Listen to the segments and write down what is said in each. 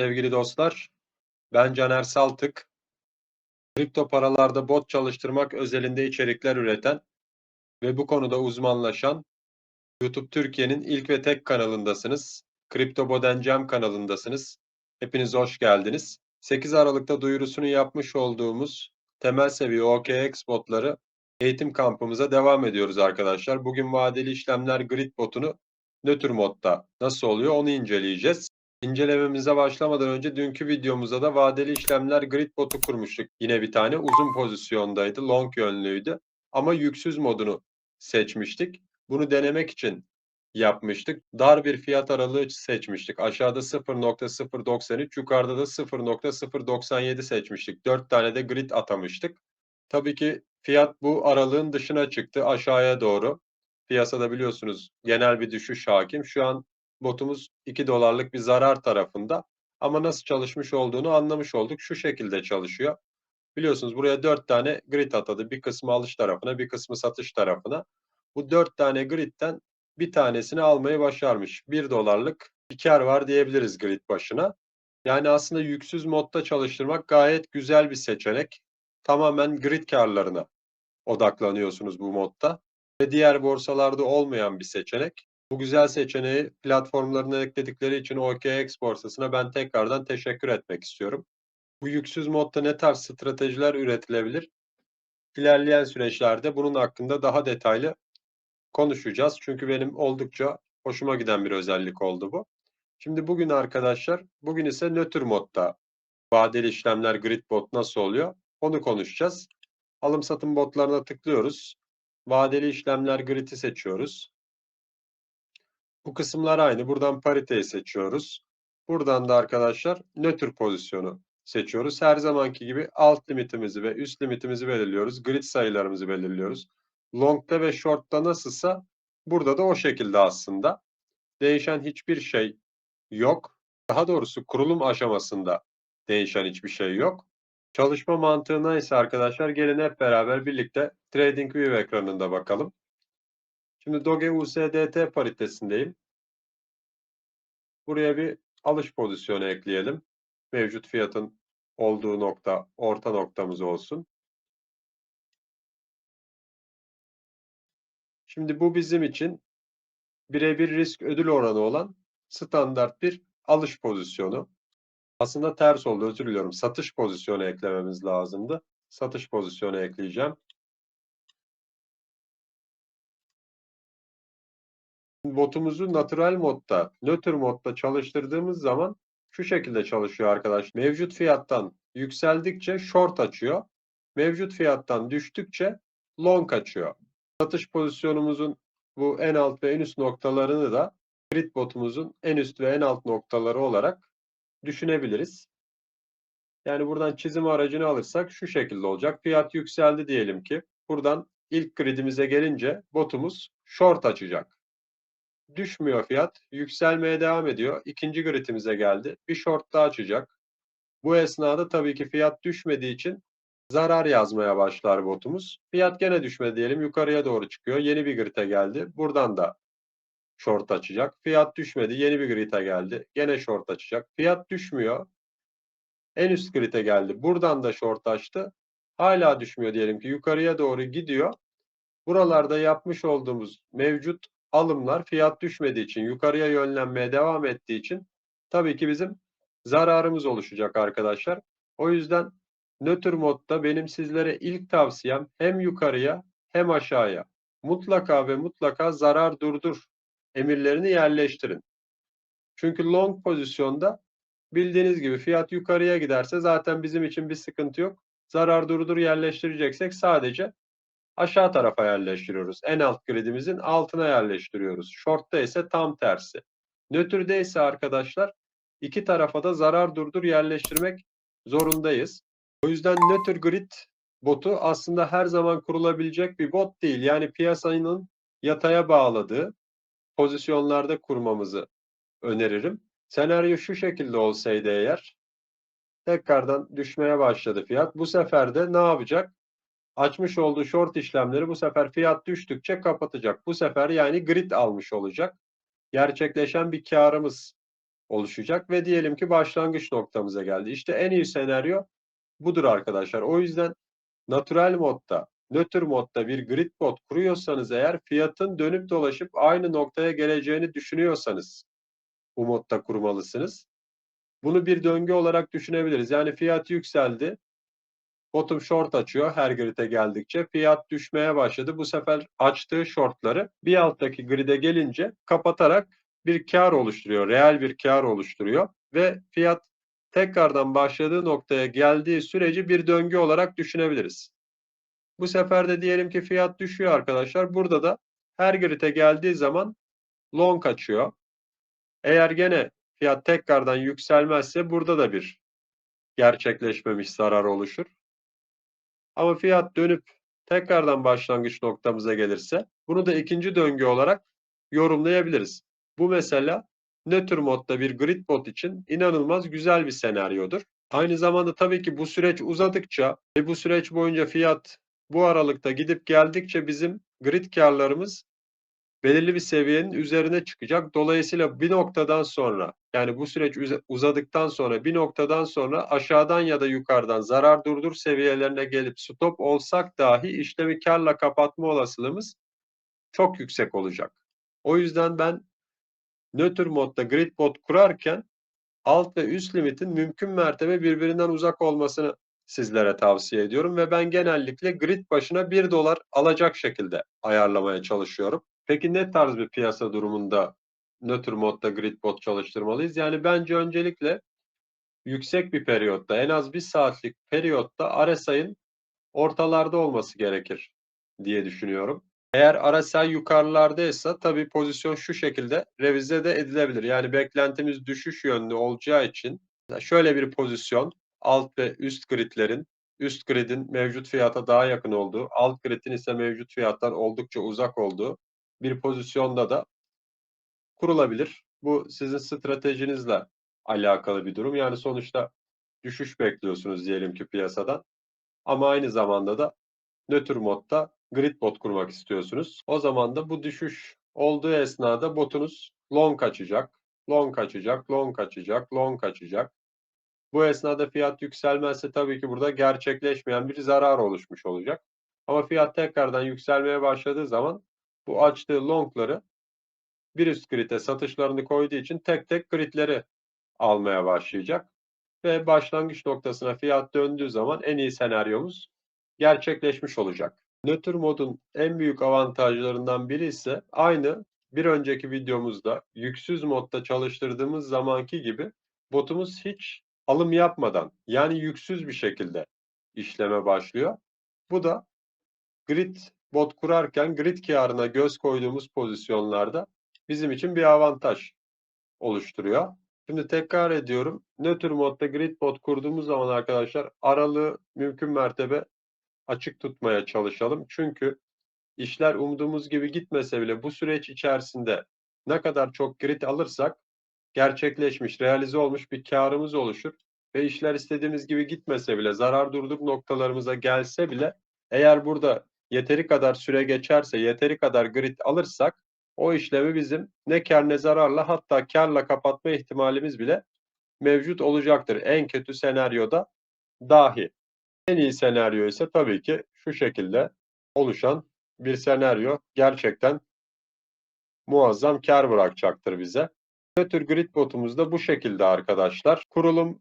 Sevgili dostlar, ben Caner Saltık. Kripto paralarda bot çalıştırmak özelinde içerikler üreten ve bu konuda uzmanlaşan YouTube Türkiye'nin ilk ve tek kanalındasınız. Kripto Bodencem kanalındasınız. Hepiniz hoş geldiniz. 8 Aralık'ta duyurusunu yapmış olduğumuz temel seviye OKX botları eğitim kampımıza devam ediyoruz arkadaşlar. Bugün vadeli işlemler grid botunu nötr modda nasıl oluyor onu inceleyeceğiz. İncelememize başlamadan önce dünkü videomuzda da vadeli işlemler grid botu kurmuştuk. Yine bir tane uzun pozisyondaydı, long yönlüydü ama yüksüz modunu seçmiştik. Bunu denemek için yapmıştık. Dar bir fiyat aralığı seçmiştik. Aşağıda 0.093, yukarıda da 0.097 seçmiştik. 4 tane de grid atamıştık. Tabii ki fiyat bu aralığın dışına çıktı aşağıya doğru. Piyasada biliyorsunuz genel bir düşüş hakim. Şu an botumuz 2 dolarlık bir zarar tarafında. Ama nasıl çalışmış olduğunu anlamış olduk. Şu şekilde çalışıyor. Biliyorsunuz buraya 4 tane grid atadı. Bir kısmı alış tarafına, bir kısmı satış tarafına. Bu 4 tane gridden bir tanesini almayı başarmış. 1 dolarlık bir kar var diyebiliriz grid başına. Yani aslında yüksüz modda çalıştırmak gayet güzel bir seçenek. Tamamen grid karlarına odaklanıyorsunuz bu modda. Ve diğer borsalarda olmayan bir seçenek. Bu güzel seçeneği platformlarına ekledikleri için OKX borsasına ben tekrardan teşekkür etmek istiyorum. Bu yüksüz modda ne tarz stratejiler üretilebilir? İlerleyen süreçlerde bunun hakkında daha detaylı konuşacağız. Çünkü benim oldukça hoşuma giden bir özellik oldu bu. Şimdi bugün arkadaşlar, bugün ise nötr modda vadeli işlemler grid bot nasıl oluyor? Onu konuşacağız. Alım satım botlarına tıklıyoruz. Vadeli işlemler grid'i seçiyoruz. Bu kısımlar aynı. Buradan pariteyi seçiyoruz. Buradan da arkadaşlar nötr pozisyonu seçiyoruz. Her zamanki gibi alt limitimizi ve üst limitimizi belirliyoruz. Grid sayılarımızı belirliyoruz. Long'da ve short'ta nasılsa burada da o şekilde aslında. Değişen hiçbir şey yok. Daha doğrusu kurulum aşamasında değişen hiçbir şey yok. Çalışma mantığına ise arkadaşlar gelin hep beraber birlikte TradingView ekranında bakalım. Şimdi Doge USDT paritesindeyim. Buraya bir alış pozisyonu ekleyelim. Mevcut fiyatın olduğu nokta orta noktamız olsun. Şimdi bu bizim için birebir risk ödül oranı olan standart bir alış pozisyonu. Aslında ters oldu özür diliyorum. Satış pozisyonu eklememiz lazımdı. Satış pozisyonu ekleyeceğim. Botumuzu natural modda, nötr modda çalıştırdığımız zaman şu şekilde çalışıyor arkadaş. Mevcut fiyattan yükseldikçe short açıyor. Mevcut fiyattan düştükçe long açıyor. Satış pozisyonumuzun bu en alt ve en üst noktalarını da grid botumuzun en üst ve en alt noktaları olarak düşünebiliriz. Yani buradan çizim aracını alırsak şu şekilde olacak. Fiyat yükseldi diyelim ki. Buradan ilk gridimize gelince botumuz short açacak. Düşmüyor fiyat. Yükselmeye devam ediyor. İkinci gridimize geldi. Bir short daha açacak. Bu esnada tabii ki fiyat düşmediği için zarar yazmaya başlar botumuz. Fiyat gene düşmedi diyelim. Yukarıya doğru çıkıyor. Yeni bir grid'e geldi. Buradan da short açacak. Fiyat düşmedi. Yeni bir grid'e geldi. Gene short açacak. Fiyat düşmüyor. En üst grid'e geldi. Buradan da short açtı. Hala düşmüyor diyelim ki. Yukarıya doğru gidiyor. Buralarda yapmış olduğumuz mevcut alımlar fiyat düşmediği için, yukarıya yönlenmeye devam ettiği için tabii ki bizim zararımız oluşacak arkadaşlar. O yüzden nötr modda benim sizlere ilk tavsiyem hem yukarıya hem aşağıya mutlaka ve mutlaka zarar durdur emirlerini yerleştirin. Çünkü long pozisyonda bildiğiniz gibi fiyat yukarıya giderse zaten bizim için bir sıkıntı yok. Zarar durdur yerleştireceksek sadece aşağı tarafa yerleştiriyoruz. En alt gridimizin altına yerleştiriyoruz. Short'ta ise tam tersi. Nötrde ise arkadaşlar iki tarafa da zarar durdur yerleştirmek zorundayız. O yüzden nötr grid botu aslında her zaman kurulabilecek bir bot değil. Yani piyasanın yataya bağladığı pozisyonlarda kurmamızı öneririm. Senaryo şu şekilde olsaydı eğer tekrardan düşmeye başladı fiyat. Bu sefer de ne yapacak? Açmış olduğu short işlemleri bu sefer fiyat düştükçe kapatacak. Bu sefer yani grid almış olacak. Gerçekleşen bir karımız oluşacak ve diyelim ki başlangıç noktamıza geldi. İşte en iyi senaryo budur arkadaşlar. O yüzden natural modda, nötr modda bir grid bot kuruyorsanız eğer fiyatın dönüp dolaşıp aynı noktaya geleceğini düşünüyorsanız bu modda kurmalısınız. Bunu bir döngü olarak düşünebiliriz. Yani fiyat yükseldi. Bottom short açıyor her grid'e geldikçe. Fiyat düşmeye başladı. Bu sefer açtığı shortları bir alttaki grid'e gelince kapatarak bir kar oluşturuyor. Reel bir kar oluşturuyor. Ve fiyat tekrardan başladığı noktaya geldiği süreci bir döngü olarak düşünebiliriz. Bu sefer de diyelim ki fiyat düşüyor arkadaşlar. Burada da her grid'e geldiği zaman long açıyor. Eğer gene fiyat tekrardan yükselmezse burada da bir gerçekleşmemiş zarar oluşur. Ama fiyat dönüp tekrardan başlangıç noktamıza gelirse bunu da ikinci döngü olarak yorumlayabiliriz. Bu mesela nötr modda bir grid bot için inanılmaz güzel bir senaryodur. Aynı zamanda tabii ki bu süreç uzadıkça ve bu süreç boyunca fiyat bu aralıkta gidip geldikçe bizim grid karlarımız belirli bir seviyenin üzerine çıkacak. Dolayısıyla bir noktadan sonra yani bu süreç uzadıktan sonra bir noktadan sonra aşağıdan ya da yukarıdan zarar durdur seviyelerine gelip stop olsak dahi işlemi karla kapatma olasılığımız çok yüksek olacak. O yüzden ben nötr modda grid bot kurarken alt ve üst limitin mümkün mertebe birbirinden uzak olmasını sizlere tavsiye ediyorum ve ben genellikle grid başına 1 dolar alacak şekilde ayarlamaya çalışıyorum. Peki ne tarz bir piyasa durumunda nötr modda grid bot çalıştırmalıyız? Yani bence öncelikle yüksek bir periyotta en az bir saatlik periyotta RSI'nin ortalarda olması gerekir diye düşünüyorum. Eğer RSI yukarılardaysa tabii pozisyon şu şekilde revize de edilebilir. Yani beklentimiz düşüş yönlü olacağı için şöyle bir pozisyon alt ve üst gridlerin üst gridin mevcut fiyata daha yakın olduğu, alt gridin ise mevcut fiyattan oldukça uzak olduğu bir pozisyonda da kurulabilir. Bu sizin stratejinizle alakalı bir durum. Yani sonuçta düşüş bekliyorsunuz diyelim ki piyasadan. Ama aynı zamanda da nötr modda grid bot kurmak istiyorsunuz. O zaman da bu düşüş olduğu esnada botunuz long kaçacak, long kaçacak, long kaçacak, long kaçacak. Bu esnada fiyat yükselmezse tabii ki burada gerçekleşmeyen bir zarar oluşmuş olacak. Ama fiyat tekrardan yükselmeye başladığı zaman bu açtığı longları bir üst grid'e satışlarını koyduğu için tek tek gridleri almaya başlayacak. Ve başlangıç noktasına fiyat döndüğü zaman en iyi senaryomuz gerçekleşmiş olacak. Nötr modun en büyük avantajlarından biri ise aynı bir önceki videomuzda yüksüz modda çalıştırdığımız zamanki gibi botumuz hiç alım yapmadan yani yüksüz bir şekilde işleme başlıyor. Bu da grid bot kurarken grid karına göz koyduğumuz pozisyonlarda bizim için bir avantaj oluşturuyor. Şimdi tekrar ediyorum. Nötr modda grid bot kurduğumuz zaman arkadaşlar aralığı mümkün mertebe açık tutmaya çalışalım. Çünkü işler umduğumuz gibi gitmese bile bu süreç içerisinde ne kadar çok grid alırsak gerçekleşmiş, realize olmuş bir karımız oluşur. Ve işler istediğimiz gibi gitmese bile, zarar durduk noktalarımıza gelse bile eğer burada yeteri kadar süre geçerse, yeteri kadar grid alırsak o işlemi bizim ne kar ne zararla hatta karla kapatma ihtimalimiz bile mevcut olacaktır. En kötü senaryoda dahi. En iyi senaryo ise tabii ki şu şekilde oluşan bir senaryo gerçekten muazzam kar bırakacaktır bize. Nötr grid botumuz da bu şekilde arkadaşlar. Kurulum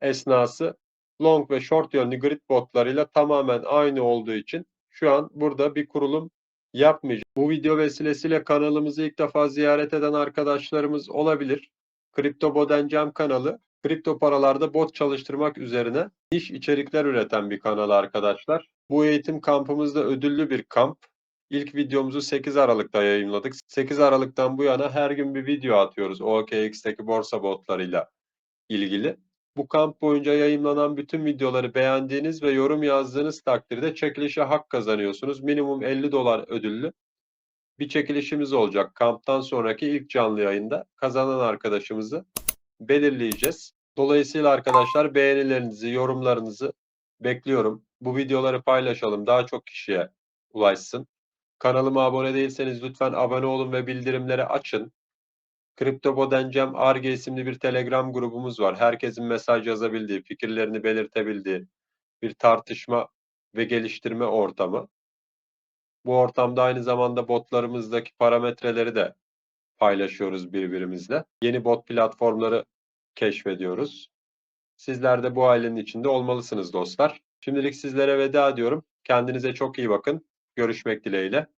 esnası long ve short yönlü grid botlarıyla tamamen aynı olduğu için şu an burada bir kurulum yapmayacağım. Bu video vesilesiyle kanalımızı ilk defa ziyaret eden arkadaşlarımız olabilir. Kripto Bodencam kanalı kripto paralarda bot çalıştırmak üzerine iş içerikler üreten bir kanal arkadaşlar. Bu eğitim kampımızda ödüllü bir kamp. İlk videomuzu 8 Aralık'ta yayınladık. 8 Aralık'tan bu yana her gün bir video atıyoruz OKX'teki borsa botlarıyla ilgili. Bu kamp boyunca yayınlanan bütün videoları beğendiğiniz ve yorum yazdığınız takdirde çekilişe hak kazanıyorsunuz. Minimum 50 dolar ödüllü bir çekilişimiz olacak. Kamptan sonraki ilk canlı yayında kazanan arkadaşımızı belirleyeceğiz. Dolayısıyla arkadaşlar beğenilerinizi, yorumlarınızı bekliyorum. Bu videoları paylaşalım. Daha çok kişiye ulaşsın. Kanalıma abone değilseniz lütfen abone olun ve bildirimleri açın. Kripto Bodencem Arge isimli bir Telegram grubumuz var. Herkesin mesaj yazabildiği, fikirlerini belirtebildiği bir tartışma ve geliştirme ortamı. Bu ortamda aynı zamanda botlarımızdaki parametreleri de paylaşıyoruz birbirimizle. Yeni bot platformları keşfediyoruz. Sizler de bu ailenin içinde olmalısınız dostlar. Şimdilik sizlere veda ediyorum. Kendinize çok iyi bakın. Görüşmek dileğiyle.